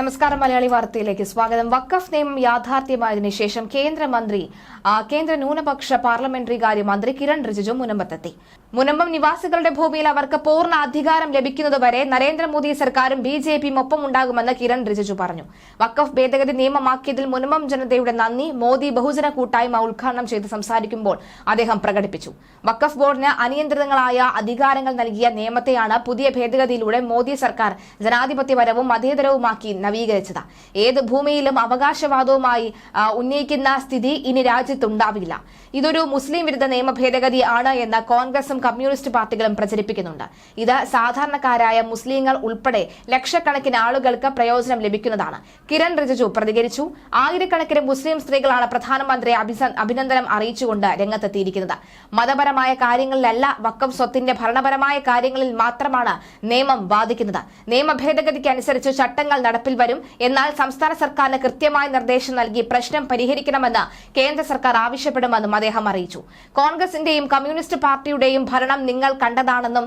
നമസ്കാരം മലയാളി വാർത്തയിലേക്ക് സ്വാഗതം. വക്കഫ് നിയമം യാഥാർത്ഥ്യമായതിനു ശേഷം കേന്ദ്രമന്ത്രി കേന്ദ്ര ന്യൂനപക്ഷ പാർലമെന്ററി കാര്യമന്ത്രി കിരൺ റിജിജു മുനമ്പത്തെത്തി. മുനമ്പം നിവാസികളുടെ ഭൂമിയിൽ അവർക്ക് പൂർണ അധികാരം ലഭിക്കുന്നതുവരെ നരേന്ദ്രമോദി സർക്കാരും ബി ജെ പിയും ഒപ്പം ഉണ്ടാകുമെന്ന് കിരൺ റിജിജു പറഞ്ഞു. വഖഫ് ഭേദഗതി നിയമമാക്കിയതിൽ മുനമ്പം ജനതയുടെ നന്ദി മോദി ബഹുജന കൂട്ടായ്മ ഉദ്ഘാടനം ചെയ്ത് സംസാരിക്കുമ്പോൾ അദ്ദേഹം പ്രകടിപ്പിച്ചു. വഖഫ് ബോർഡിന് അനിയന്ത്രിതങ്ങളായ അധികാരങ്ങൾ നൽകിയ നിയമത്തെയാണ് പുതിയ ഭേദഗതിയിലൂടെ മോദി സർക്കാർ ജനാധിപത്യപരവും മതേതരവുമാക്കി നവീകരിച്ചത്. ഏത് ഭൂമിയിലും അവകാശവാദവുമായി ഉന്നയിക്കുന്ന സ്ഥിതി ഇനി രാജ്യത്തുണ്ടാവില്ല. ഇതൊരു മുസ്ലിം വിരുദ്ധ നിയമ ഭേദഗതി ആണ് എന്ന് കോൺഗ്രസും കമ്മ്യൂണിസ്റ്റ് പാർട്ടികളും പ്രചരിപ്പിക്കുന്നുണ്ട്. ഇത് സാധാരണക്കാരായ മുസ്ലിങ്ങൾ ഉൾപ്പെടെ ലക്ഷക്കണക്കിന് ആളുകൾക്ക് പ്രയോജനം ലഭിക്കുന്നതാണ്. കിരൺ റിജിജു പ്രതികരിച്ചു. ആയിരക്കണക്കിന് മുസ്ലിം സ്ത്രീകളാണ് പ്രധാനമന്ത്രിയെ അഭിനന്ദനം അറിയിച്ചുകൊണ്ട് രംഗത്തെത്തിയിരിക്കുന്നത്. മതപരമായ കാര്യങ്ങളിലല്ല വക്കം സ്വത്തിന്റെ ഭരണപരമായ കാര്യങ്ങളിൽ മാത്രമാണ് നിയമം ബാധിക്കുന്നത് നിയമ ഭേദഗതിക്ക് അനുസരിച്ച് ചട്ടങ്ങൾ നടപ്പിൽ വരും. എന്നാൽ സംസ്ഥാന സർക്കാരിന് കൃത്യമായ നിർദ്ദേശം നൽകി പ്രശ്നം പരിഹരിക്കണമെന്ന് കേന്ദ്ര സർക്കാർ ആവശ്യപ്പെടുമെന്നും അദ്ദേഹം അറിയിച്ചു. കോൺഗ്രസിന്റെയും കമ്മ്യൂണിസ്റ്റ് പാർട്ടിയുടെയും ഭരണം നിങ്ങൾ കണ്ടതാണെന്നും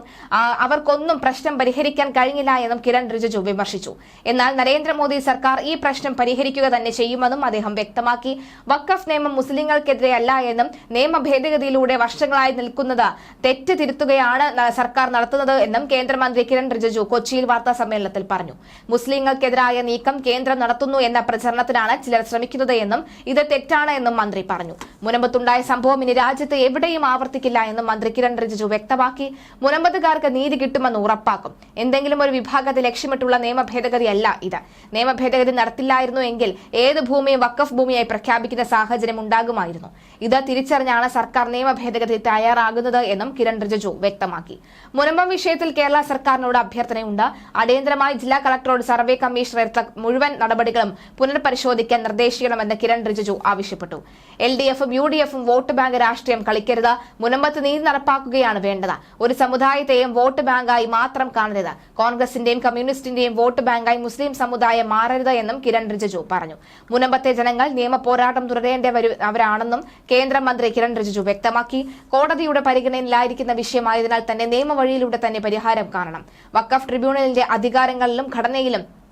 അവർക്കൊന്നും പ്രശ്നം പരിഹരിക്കാൻ കഴിഞ്ഞില്ല എന്നും കിരൺ റിജിജു വിമർശിച്ചു. എന്നാൽ നരേന്ദ്രമോദി സർക്കാർ ഈ പ്രശ്നം പരിഹരിക്കുക തന്നെ ചെയ്യുമെന്നും അദ്ദേഹം വ്യക്തമാക്കി. വഖഫ് നിയമം മുസ്ലിങ്ങൾക്കെതിരെ അല്ല എന്നും നിയമ ഭേദഗതിയിലൂടെ വർഷങ്ങളായി നിൽക്കുന്നത് തെറ്റ് തിരുത്തുകയാണ് സർക്കാർ നടത്തുന്നത് എന്നും കേന്ദ്രമന്ത്രി കിരൺ റിജിജു കൊച്ചിയിൽ വാർത്താ സമ്മേളനത്തിൽ പറഞ്ഞു. മുസ്ലിങ്ങൾക്കെതിരായ നീക്കം കേന്ദ്രം നടത്തുന്നു എന്ന പ്രചരണത്തിനാണ് ചിലർ ശ്രമിക്കുന്നത് എന്നും ഇത് തെറ്റാണ് എന്നും മന്ത്രി പറഞ്ഞു. മുനമ്പത്തുണ്ടായ സംഭവം ഇനി രാജ്യത്ത് എവിടെയും ആവർത്തിക്കില്ല എന്നും മന്ത്രി കിരൺ റിജിജു വ്യക്തമാക്കി മുനമ്പത്തുകാർക്ക് നീതി കിട്ടുമെന്ന് ഉറപ്പാക്കും. എന്തെങ്കിലും ഒരു വിഭാഗത്തെ ലക്ഷ്യമിട്ടുള്ള നിയമ ഭേദഗതിയല്ല ഇത്. നിയമ ഭേദഗതി നടത്തില്ലായിരുന്നു എങ്കിൽ ഏത് ഭൂമിയും വക്കഫ് ഭൂമിയായി പ്രഖ്യാപിക്കുന്ന സാഹചര്യം ഉണ്ടാകുമായിരുന്നു. ഇത് തിരിച്ചറിഞ്ഞാണ് സർക്കാർ നിയമ ഭേദഗതി തയ്യാറാകുന്നത് എന്നും കിരൺ റിജിജു വ്യക്തമാക്കി. മുനമ്പം വിഷയത്തിൽ കേരള സർക്കാരിനോട് അഭ്യർത്ഥനയുണ്ട്. അടിയന്തരമായി ജില്ലാ കളക്ടറോട് സർവേ കമ്മീഷണർ എടുത്ത മുഴുവൻ നടപടികളും പുനർപരിശോധിക്കാൻ നിർദ്ദേശിക്കണമെന്ന് കിരൺ റിജിജു ആവശ്യപ്പെട്ടു. എൽ ഡി എഫും യു ഡി എഫും വോട്ട് ബാങ്ക് രാഷ്ട്രീയം കളിക്കരുത്. മുനമ്പത്ത് നീതി നടപ്പാക്കുകയാണ് വേണ്ടത്. ഒരു സമുദായത്തെയും വോട്ട് ബാങ്കായി മാത്രം കാണരുത്. കോൺഗ്രസിന്റെയും കമ്മ്യൂണിസ്റ്റിന്റെയും വോട്ട് ബാങ്കായി മുസ്ലിം സമുദായം മാറരുത് എന്നും കിരൺ റിജിജു പറഞ്ഞു. മുനമ്പത്തെ ജനങ്ങൾ നിയമ പോരാട്ടം തുടരേണ്ടവരാണെന്നും കേന്ദ്രമന്ത്രി കിരൺ റിജിജു വ്യക്തമാക്കി. കോടതിയുടെ പരിഗണനയിലായിരിക്കുന്ന വിഷയമായതിനാൽ തന്നെ നിയമവഴിയിലൂടെ തന്നെ പരിഹാരം കാണണം. വക്കഫ് ട്രിബ്യൂണലിന്റെ അധികാരങ്ങളിലും ഘടനയിലും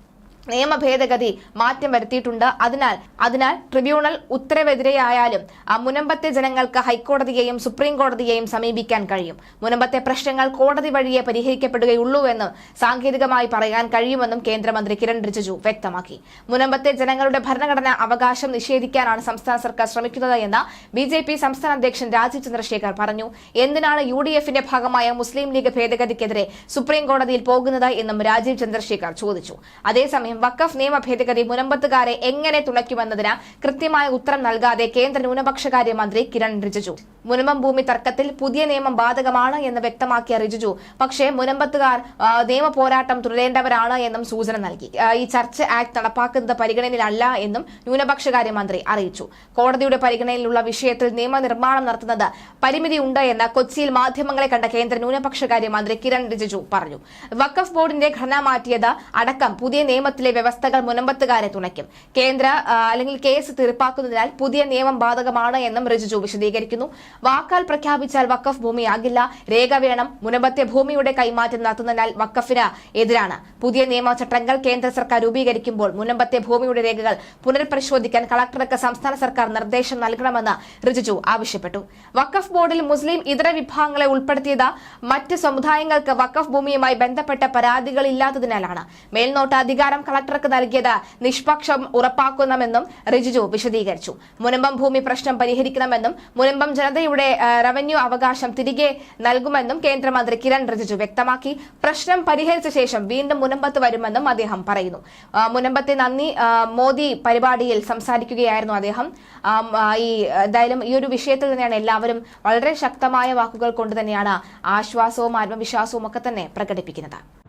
നിയമ ഭേദഗതി മാറ്റം വരുത്തിയിട്ടുണ്ട്. അതിനാൽ അതിനാൽ ട്രിബ്യൂണൽ ഉത്തരവെതിരെയായാലും മുനമ്പത്തെ ജനങ്ങൾക്ക് ഹൈക്കോടതിയെയും സുപ്രീം കോടതിയെയും സമീപിക്കാൻ കഴിയും. മുനമ്പത്തെ പ്രശ്നങ്ങൾ കോടതി വഴിയെ പരിഹരിക്കപ്പെടുകയുള്ളൂ എന്ന് സാങ്കേതികമായി പറയാൻ കഴിയുമെന്നും കേന്ദ്രമന്ത്രി കിരൺ റിജിജു വ്യക്തമാക്കി. മുനമ്പത്തെ ജനങ്ങളുടെ ഭരണഘടന അവകാശം നിഷേധിക്കാനാണ് സംസ്ഥാന സർക്കാർ ശ്രമിക്കുന്നത് എന്ന് ബി ജെ പി സംസ്ഥാന അധ്യക്ഷൻ രാജീവ് ചന്ദ്രശേഖർ പറഞ്ഞു. എന്തിനാണ് യു ഡി എഫിന്റെ ഭാഗമായ മുസ്ലിം ലീഗ് ഭേദഗതിക്കെതിരെ സുപ്രീം കോടതിയിൽ പോകുന്നത് എന്നും രാജീവ് ചന്ദ്രശേഖർ ചോദിച്ചു. അതേസമയം വഖഫ് നിയമ ഭേദഗതി മുനമ്പത്തുകാരെ എങ്ങനെ തുണയ്ക്കുമെന്നതിന് കൃത്യമായ ഉത്തരം നൽകാതെ കേന്ദ്ര ന്യൂനപക്ഷകാര്യ മന്ത്രി കിരൺ റിജിജു. മുനമ്പം ഭൂമി തർക്കത്തിൽ പുതിയ നിയമം ബാധകമാണ് എന്ന് വ്യക്തമാക്കിയ റിജിജു. പക്ഷേ മുനമ്പത്തുകാർ നിയമ പോരാട്ടം തുടരേണ്ടവരാണ് എന്നും സൂചന നൽകി. ഈ ചർച്ച ആക്ട് നടപ്പാക്കുന്നത് പരിഗണനയിലല്ല എന്നും ന്യൂനപക്ഷകാര്യ മന്ത്രി അറിയിച്ചു. കോടതിയുടെ പരിഗണനയിലുള്ള വിഷയത്തിൽ നിയമനിർമ്മാണം നടത്തുന്നത് പരിമിതിയുണ്ട് എന്ന് കൊച്ചിയിൽ മാധ്യമങ്ങളെ കണ്ട കേന്ദ്ര ന്യൂനപക്ഷകാര്യ മന്ത്രി കിരൺ റിജിജു പറഞ്ഞു. വഖഫ് ബോർഡിന്റെ ഘടന മാറ്റിയത് അടക്കം പുതിയ നിയമത്തിലെ വ്യവസ്ഥകൾ മുനമ്പത്തുകാരെ തുണയ്ക്കും. കേന്ദ്ര അല്ലെങ്കിൽ കേസ് തീർപ്പാക്കുന്നതിനാൽ പുതിയ നിയമം ബാധകമാണ് എന്നും റിജിജു വിശദീകരിക്കുന്നു. വാക്കാൽ പ്രഖ്യാപിച്ചാൽ വക്കഫ് ഭൂമിയാകില്ല. രേഖ വേണം. മുനമ്പത്തെ ഭൂമിയുടെ കൈമാറ്റം നടത്തുന്നതിനാൽ വക്കഫിന് എതിരാണ്. പുതിയ നിയമചട്ടങ്ങൾ കേന്ദ്ര സർക്കാർ രൂപീകരിക്കുമ്പോൾ മുനമ്പത്തെ ഭൂമിയുടെ രേഖകൾ പുനർപരിശോധിക്കാൻ കളക്ടർക്ക് സംസ്ഥാന സർക്കാർ നിർദ്ദേശം നൽകണമെന്ന് റിജിജു ആവശ്യപ്പെട്ടു. വക്കഫ് ബോർഡിൽ മുസ്ലിം ഇതര വിഭാഗങ്ങളെ ഉൾപ്പെടുത്തിയത് മറ്റ് സമുദായങ്ങൾക്ക് വക്കഫ് ഭൂമിയുമായി ബന്ധപ്പെട്ട പരാതികളില്ലാത്തതിനാലാണ്. മേൽനോട്ട അധികാരം കളക്ടർക്ക് നൽകിയത് നിഷ്പക്ഷം ഉറപ്പാക്കണമെന്നും റിജിജു വിശദീകരിച്ചു. മുനമ്പം ഭൂമി പ്രശ്നം പരിഹരിക്കണമെന്നും മുനമ്പം ജനതയുടെ ആ, റവന്യൂ അവകാശം തിരികെ നൽകുമെന്നും കേന്ദ്രമന്ത്രി കിരൺ റിജിജു വ്യക്തമാക്കി. പ്രശ്നം പരിഹരിച്ച ശേഷം വീണ്ടും മുനമ്പത്ത് വരുമെന്നും അദ്ദേഹം പറയുന്നു. മുനമ്പത്തെ നന്ദി മോദി പരിപാടിയിൽ സംസാരിക്കുകയായിരുന്നു അദ്ദേഹം. ഈ എന്തായാലും ഈ ഒരു വിഷയത്തിൽ തന്നെയാണ് എല്ലാവരും വളരെ ശക്തമായ വാക്കുകൾ കൊണ്ട് തന്നെയാണ് ആശ്വാസവും ആത്മവിശ്വാസവും ഒക്കെ തന്നെ പ്രകടിപ്പിക്കുന്നത്.